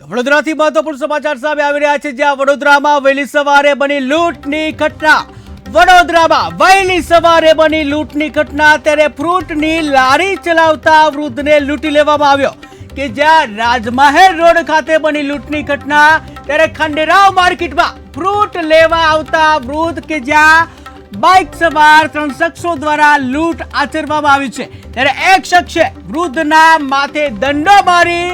વડોદરાથી મહત્વપૂર્ણ સમાચાર સામે આવી રહ્યા છે, જ્યાં વડોદરામાં વહેલી સવારે બની લૂંટની ઘટના. વડોદરામાં વહેલી સવારે બની લૂંટની ઘટના, ત્યારે ફ્રૂટની લારી ચલાવતા વૃદ્ધને લૂંટી લેવામાં આવ્યો કે જ્યાં રાજમહેલ રોડ ખાતે બની લૂંટની ઘટના, ત્યારે ખંડેરાવ માર્કેટમાં ફ્રૂટ લેવા આવતા વૃદ્ધ કે જ્યાં બાઇક સવાર ત્રણ શખ્સો દ્વારા લૂંટ આચરવામાં આવી છે. ત્યારે એક શખ્સે વૃદ્ધના માથે દંડો મારી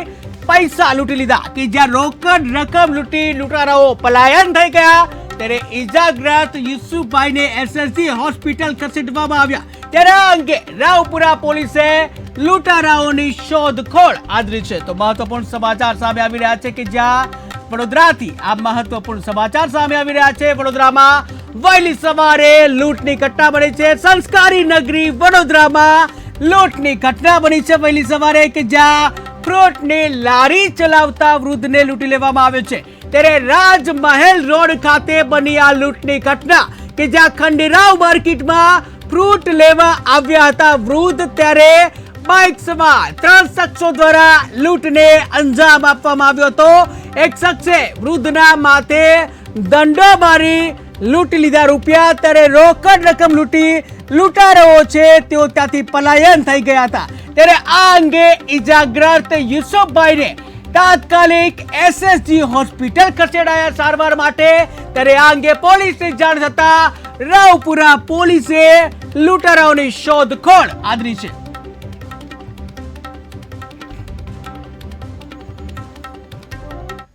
પૈસા લૂંટી લીધા કે જ્યાં રોકડ રકમ લૂંટી લૂંટારાઓ પલાયન થઈ ગયા, ત્યારે ઈજાગ્રસ્ત યુસુફભાઈને એસએસજી હોસ્પિટલ ખસેડવામાં આવ્યા. ત્યારે આ અંગે રાવપુરા પોલીસે લૂંટારાઓની શોધખોળ આદરી છે. તો મહત્વપૂર્ણ સમાચાર સામે આવી રહ્યા છે કે જ્યાં વડોદરાથી આ મહત્વપૂર્ણ સમાચાર સામે આવી રહ્યા છે. વડોદરામાં વહેલી સવારે લૂંટની ઘટના બની છે. સંસ્કારી નગરી વડોદરામાં લૂંટની ઘટના બની છે વહેલી સવારે કે જ્યાં ફ્રૂટની લારી ચલાવતા વૃદ્ધને લૂંટી લેવામાં આવ્યો છે. ત્યારે રાજમહેલ રોડ ખાતે બની આ લૂંટની ઘટના કે જ્યાં ખંડેરાવ માર્કેટમાં ફ્રૂટ લેવા આવ્યા હતા વૃદ્ધ ત્યારે બાઇક સવાર ત્રણ શખ્સો દ્વારા લૂંટને અંજામ આપવામાં આવ્યો હતો. એક શખ્સે વૃદ્ધના માથે દંડો મારી લૂંટી લીધા રૂપિયા ત્યારે રોકડ રકમ લૂંટી લૂંટારો છે. તેઓ ત્યાંથી પલાયન થઈ ગયા હતા. ત્યારે આ અંગે ઇજાગ્રસ્ત યુસુફભાઈને તાત્કાલિક એસએસજી હોસ્પિટલ ખસેડાયા સારવાર માટે. ત્યારે આ અંગે પોલીસને જાણ થતા રાવપુરા પોલીસે લૂંટારાઓની શોધખોળ આદરી છે.